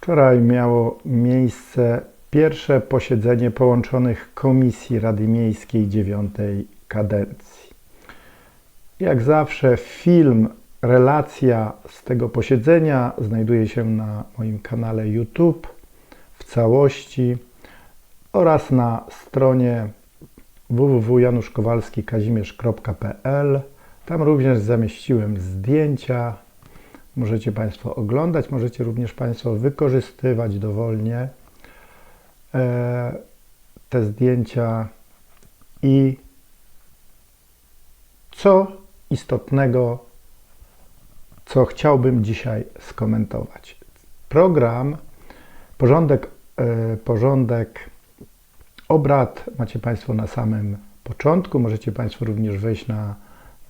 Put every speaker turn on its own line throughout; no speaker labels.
Wczoraj miało miejsce pierwsze posiedzenie połączonych komisji Rady Miejskiej dziewiątej kadencji. Jak zawsze film, relacja z tego posiedzenia znajduje się na moim kanale YouTube w całości oraz na stronie www.januszkowalskikazimierz.pl. Tam również zamieściłem zdjęcia. Możecie Państwo oglądać, możecie również Państwo wykorzystywać dowolnie e, te zdjęcia i co istotnego, co chciałbym dzisiaj skomentować. Program, porządek, e, porządek obrad macie Państwo na samym początku. Możecie Państwo również wejść na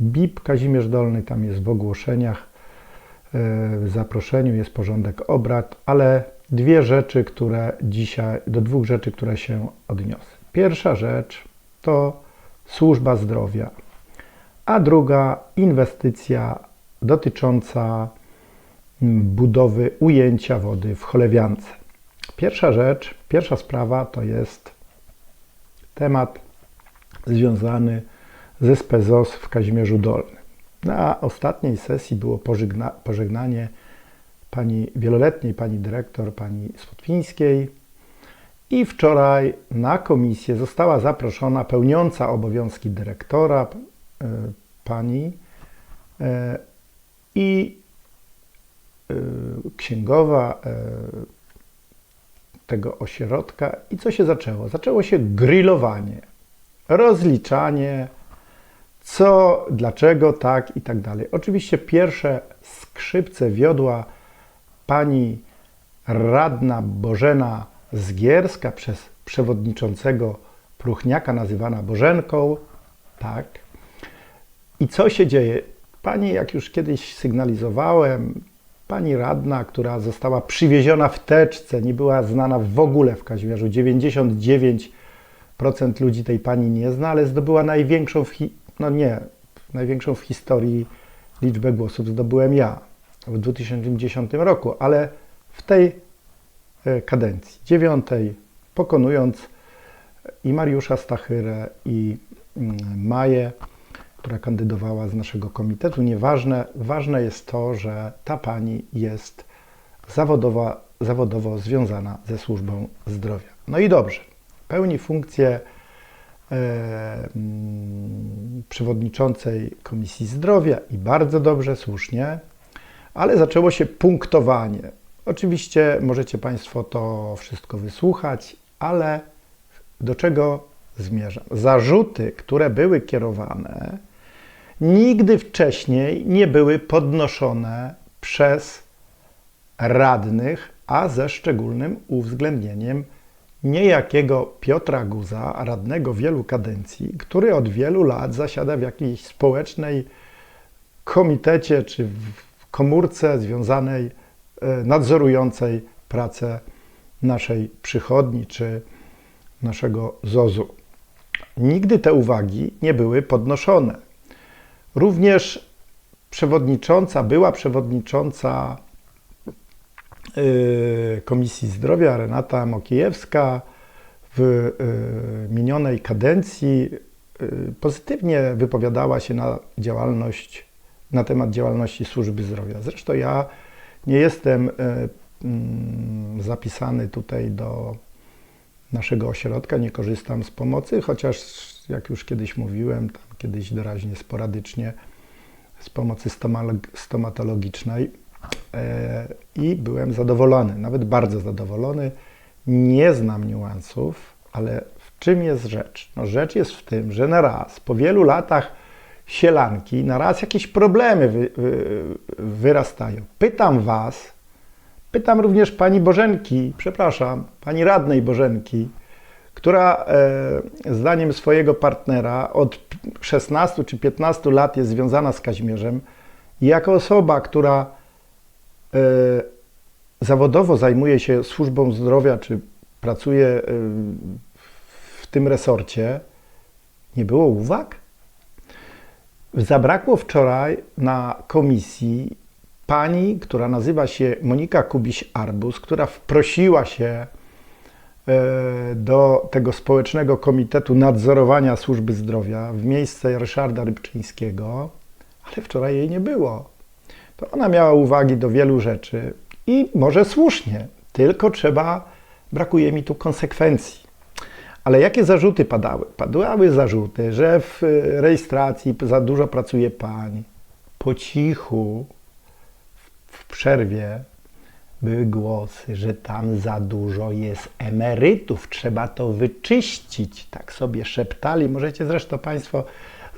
BIP Kazimierz Dolny, tam jest w ogłoszeniach, w zaproszeniu jest porządek obrad, ale dwie rzeczy, które dzisiaj, do dwóch rzeczy, które się odniosę. Pierwsza rzecz to służba zdrowia, a druga inwestycja dotycząca mm, budowy ujęcia wody w Cholewiance. Pierwsza rzecz, pierwsza sprawa to jest temat związany ze SPZOS w Kazimierzu Dolnym. Na ostatniej sesji było pożegna, pożegnanie pani wieloletniej pani dyrektor, pani Spotwińskiej i wczoraj na komisję została zaproszona pełniąca obowiązki dyrektora y, pani y, i y, księgowa tego ośrodka. I co się zaczęło? Zaczęło się grillowanie, rozliczanie, co, dlaczego, tak i tak dalej. Oczywiście pierwsze skrzypce wiodła pani radna Bożena Zgierska przez przewodniczącego Pruchniaka, nazywana Bożenką. Tak. I co się dzieje? Pani, jak już kiedyś sygnalizowałem, pani radna, która została przywieziona w teczce, nie była znana w ogóle w Kazimierzu. 99% ludzi tej pani nie zna, ale zdobyła największą w, hi- no nie, największą w historii liczbę głosów zdobyłem ja w 2010 roku, ale w tej e, kadencji, dziewiątej, pokonując i Mariusza Stachyrę, i mm, Maję, która kandydowała z naszego komitetu. Nieważne, ważne jest to, że ta pani jest zawodowa, zawodowo związana ze służbą zdrowia. No i dobrze, pełni funkcję e, przewodniczącej Komisji Zdrowia i bardzo dobrze, słusznie, ale zaczęło się punktowanie. Oczywiście możecie Państwo to wszystko wysłuchać, ale do czego zmierzam? Zarzuty, które były kierowane, nigdy wcześniej nie były podnoszone przez radnych, a ze szczególnym uwzględnieniem niejakiego Piotra Guza, radnego wielu kadencji, który od wielu lat zasiada w jakiejś społecznej komitecie czy w komórce związanej, e, nadzorującej pracę naszej przychodni czy naszego ZOZ-u. Nigdy te uwagi nie były podnoszone. Również przewodnicząca, była przewodnicząca Komisji Zdrowia Renata Mokiejewska w y, minionej kadencji y, pozytywnie wypowiadała się na działalność, na temat działalności służby zdrowia. Zresztą ja nie jestem mm, zapisany tutaj do naszego ośrodka, nie korzystam z pomocy, chociaż jak już kiedyś mówiłem, tam kiedyś doraźnie, sporadycznie z pomocy stomatologicznej i byłem zadowolony, nawet bardzo zadowolony. Nie znam niuansów, ale w czym jest rzecz? No rzecz jest w tym, że na raz, po wielu latach sielanki, na raz jakieś problemy wy, wy, wyrastają. Pytam Was, pytam również Pani Bożenki, przepraszam, Pani Radnej Bożenki, która e, zdaniem swojego partnera od 16 czy 15 lat jest związana z Kazimierzem i jako osoba, która e, zawodowo zajmuje się służbą zdrowia, czy pracuje e, w tym resorcie, nie było uwag? Zabrakło wczoraj na komisji pani, która nazywa się Monika Kubiś-Arbus, która wprosiła się e, do tego społecznego komitetu nadzorowania służby zdrowia w miejsce Ryszarda Rybczyńskiego, ale wczoraj jej nie było. To ona miała uwagi do wielu rzeczy i może słusznie, tylko trzeba, brakuje mi tu konsekwencji. Ale jakie zarzuty padały? Padały zarzuty, że w rejestracji za dużo pracuje pań. Po cichu, w przerwie, były głosy, że tam za dużo jest emerytów, trzeba to wyczyścić. Tak sobie szeptali. Możecie zresztą Państwo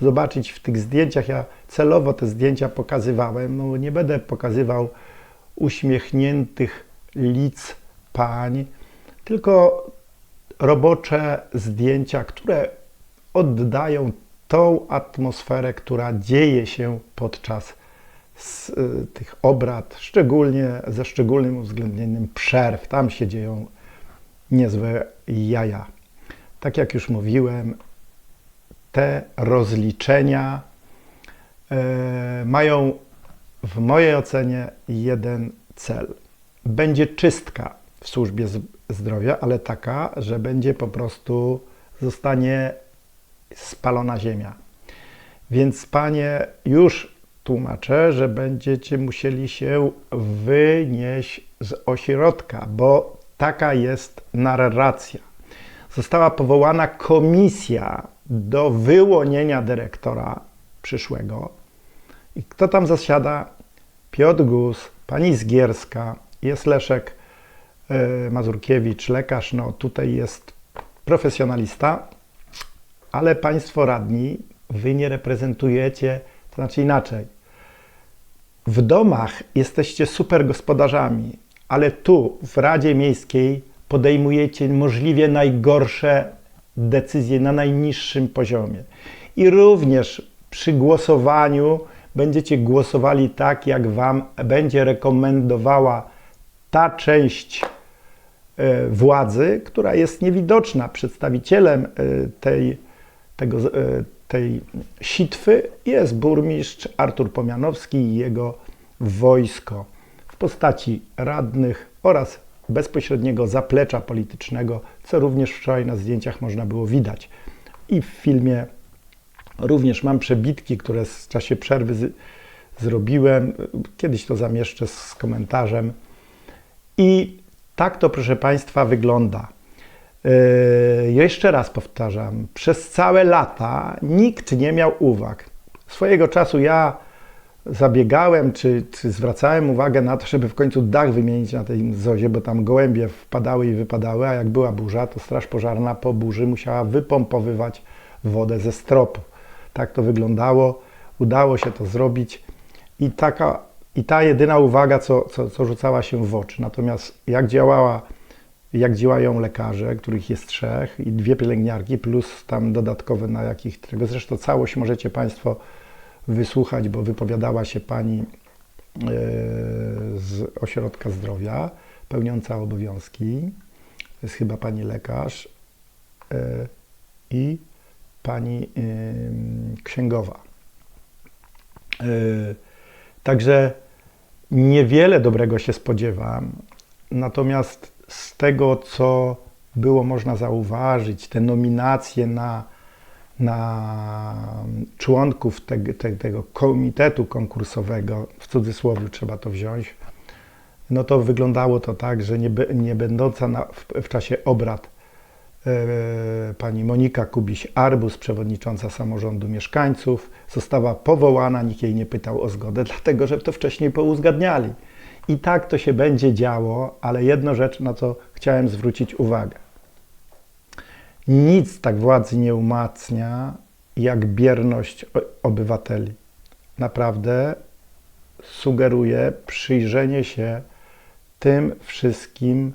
zobaczyć w tych zdjęciach. Ja celowo te zdjęcia pokazywałem. No, nie będę pokazywał uśmiechniętych lic pań, tylko robocze zdjęcia, które oddają tą atmosferę, która dzieje się podczas y, tych obrad, szczególnie ze szczególnym uwzględnieniem przerw. Tam się dzieją niezłe jaja. Tak jak już mówiłem, te rozliczenia mają w mojej ocenie jeden cel. Będzie czystka w służbie zdrowia, ale taka, że będzie po prostu zostanie spalona ziemia. Więc panie, już tłumaczę, że będziecie musieli się wynieść z ośrodka, bo taka jest narracja. Została powołana komisja do wyłonienia dyrektora przyszłego. I kto tam zasiada? Piotr Gus, pani Zgierska, jest Leszek e, Mazurkiewicz, lekarz. No tutaj jest profesjonalista, ale państwo radni, wy nie reprezentujecie, to znaczy inaczej. W domach jesteście super gospodarzami, ale tu w Radzie Miejskiej podejmujecie możliwie najgorsze decyzje na najniższym poziomie. I również przy głosowaniu będziecie głosowali tak, jak Wam będzie rekomendowała ta część e, władzy, która jest niewidoczna. Przedstawicielem e, tej, tego, e, tej sitwy jest burmistrz Artur Pomianowski i jego wojsko w postaci radnych oraz bezpośredniego zaplecza politycznego, co również wczoraj na zdjęciach można było widać. I w filmie również mam przebitki, które w czasie przerwy z, zrobiłem. Kiedyś to zamieszczę z komentarzem. I tak to, proszę Państwa, wygląda. Yy, jeszcze raz powtarzam, przez całe lata nikt nie miał uwag. Swojego czasu ja zabiegałem, czy, czy, zwracałem uwagę na to, żeby w końcu dach wymienić na tej zozie, bo tam gołębie wpadały i wypadały, a jak była burza, to straż pożarna po burzy musiała wypompowywać wodę ze stropu. Tak to wyglądało, udało się to zrobić i, taka, i ta jedyna uwaga, co, co, co rzucała się w oczy. Natomiast jak działała, jak działają lekarze, których jest trzech i dwie pielęgniarki, plus tam dodatkowe na jakich, tego zresztą całość możecie Państwo wysłuchać, bo wypowiadała się pani e, z ośrodka zdrowia, pełniąca obowiązki. Jest chyba pani lekarz e, i pani księgowa. E, także niewiele dobrego się spodziewam, natomiast z tego, co było można zauważyć, te nominacje na na członków te, te, tego komitetu konkursowego, w cudzysłowie trzeba to wziąć, no to wyglądało to tak, że nie, nie będąca na, w, w, czasie obrad pani Monika Kubiś-Arbus, przewodnicząca samorządu mieszkańców, została powołana, nikt jej nie pytał o zgodę, dlatego że to wcześniej pouzgadniali. I tak to się będzie działo, ale jedna rzecz, na co chciałem zwrócić uwagę. Nic tak władzy nie umacnia jak bierność obywateli. Naprawdę sugeruje przyjrzenie się tym wszystkim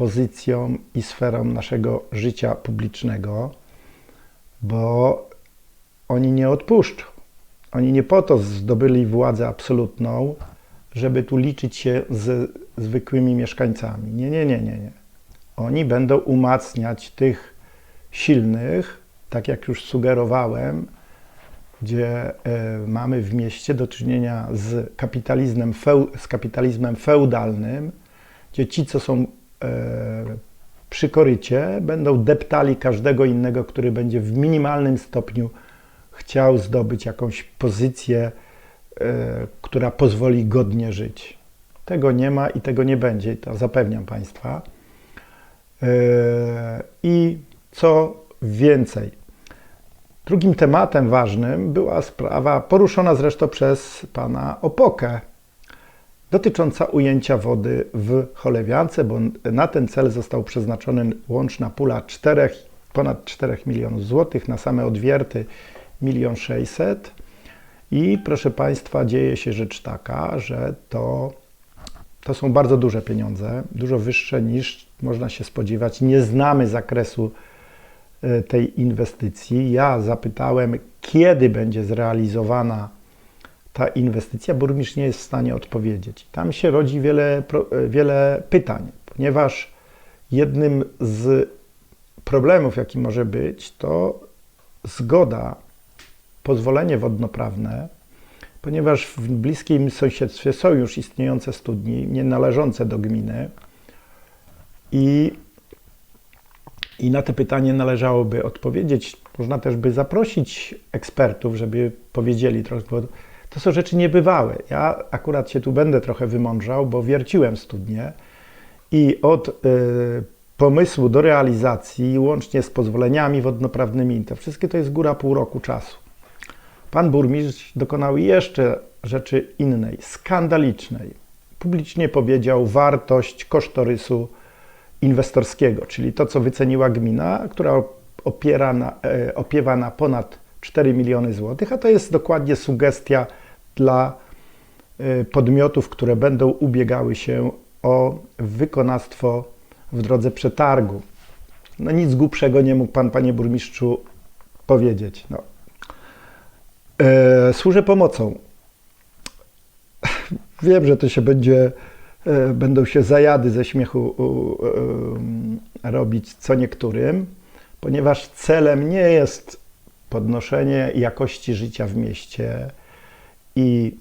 pozycjom i sferom naszego życia publicznego, bo oni nie odpuszczą. Oni nie po to zdobyli władzę absolutną, żeby tu liczyć się z zwykłymi mieszkańcami. Nie, nie, nie, nie, nie. Oni będą umacniać tych silnych, tak jak już sugerowałem, gdzie e, mamy w mieście do czynienia z kapitalizmem, z kapitalizmem feudalnym, gdzie ci, co są przy korycie, będą deptali każdego innego, który będzie w minimalnym stopniu chciał zdobyć jakąś pozycję, e, która pozwoli godnie żyć. Tego nie ma i tego nie będzie, to zapewniam Państwa. E, I co więcej, drugim tematem ważnym była sprawa poruszona zresztą przez pana Opokę, dotycząca ujęcia wody w Cholewiance, bo na ten cel został przeznaczony łączna pula 4, ponad 4 milionów złotych, na same odwierty 1 600 i proszę Państwa, dzieje się rzecz taka, że to, to są bardzo duże pieniądze, dużo wyższe niż można się spodziewać. Nie znamy zakresu e, tej inwestycji. Ja zapytałem, kiedy będzie zrealizowana ta inwestycja, burmistrz nie jest w stanie odpowiedzieć. Tam się rodzi wiele, wiele pytań, ponieważ jednym z problemów, jaki może być, to zgoda, pozwolenie wodnoprawne, ponieważ w bliskim sąsiedztwie są już istniejące studnie, nie należące do gminy i, i na te pytanie należałoby odpowiedzieć. Można też by zaprosić ekspertów, żeby powiedzieli trochę, to są rzeczy niebywałe. Ja akurat się tu będę trochę wymądrzał, bo wierciłem studnie i od y, pomysłu do realizacji, łącznie z pozwoleniami wodnoprawnymi, to wszystkie to jest góra pół roku czasu. Pan burmistrz dokonał jeszcze rzeczy innej, skandalicznej. Publicznie powiedział wartość kosztorysu inwestorskiego, czyli to, co wyceniła gmina, która opiera na, e, opiewa na ponad 4 miliony złotych, a to jest dokładnie sugestia dla y, podmiotów, które będą ubiegały się o wykonawstwo w drodze przetargu. No nic głupszego nie mógł pan, panie burmistrzu, powiedzieć. No. E, służę pomocą. Wiem, że to się będzie, e, będą się zajady ze śmiechu e, robić co niektórym, ponieważ celem nie jest podnoszenie jakości życia w mieście i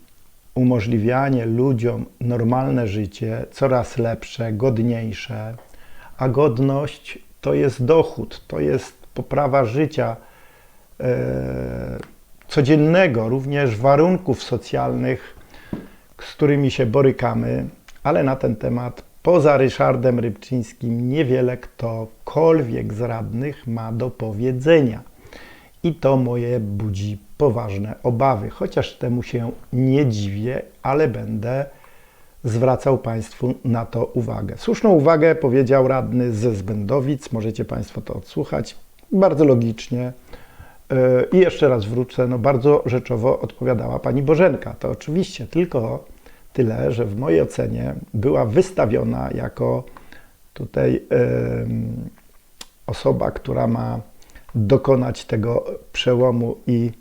umożliwianie ludziom normalne życie, coraz lepsze, godniejsze, a godność to jest dochód, to jest poprawa życia e, codziennego, również warunków socjalnych, z którymi się borykamy, ale na ten temat poza Ryszardem Rybczyńskim niewiele ktokolwiek z radnych ma do powiedzenia. I to moje budzi poważne obawy, chociaż temu się nie dziwię, ale będę zwracał Państwu na to uwagę. Słuszną uwagę powiedział radny ze Zbędowic, możecie Państwo to odsłuchać, bardzo logicznie. E, I jeszcze raz wrócę, no bardzo rzeczowo odpowiadała Pani Bożenka. To oczywiście tylko tyle, że w mojej ocenie była wystawiona jako tutaj osoba, która ma dokonać tego przełomu i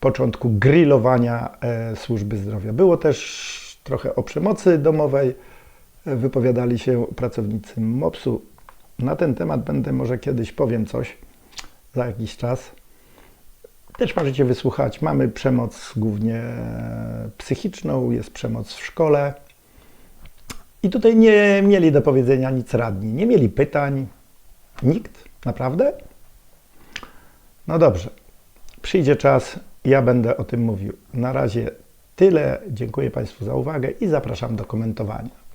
początku grillowania e, służby zdrowia. Było też trochę o przemocy domowej. Wypowiadali się pracownicy MOPS-u. Na ten temat będę może kiedyś powiem coś za jakiś czas. Też możecie wysłuchać. Mamy przemoc głównie psychiczną, jest przemoc w szkole. I tutaj nie mieli do powiedzenia nic radni. Nie mieli pytań. Nikt, naprawdę? No dobrze, przyjdzie czas, ja będę o tym mówił. Na razie tyle. Dziękuję Państwu za uwagę i zapraszam do komentowania.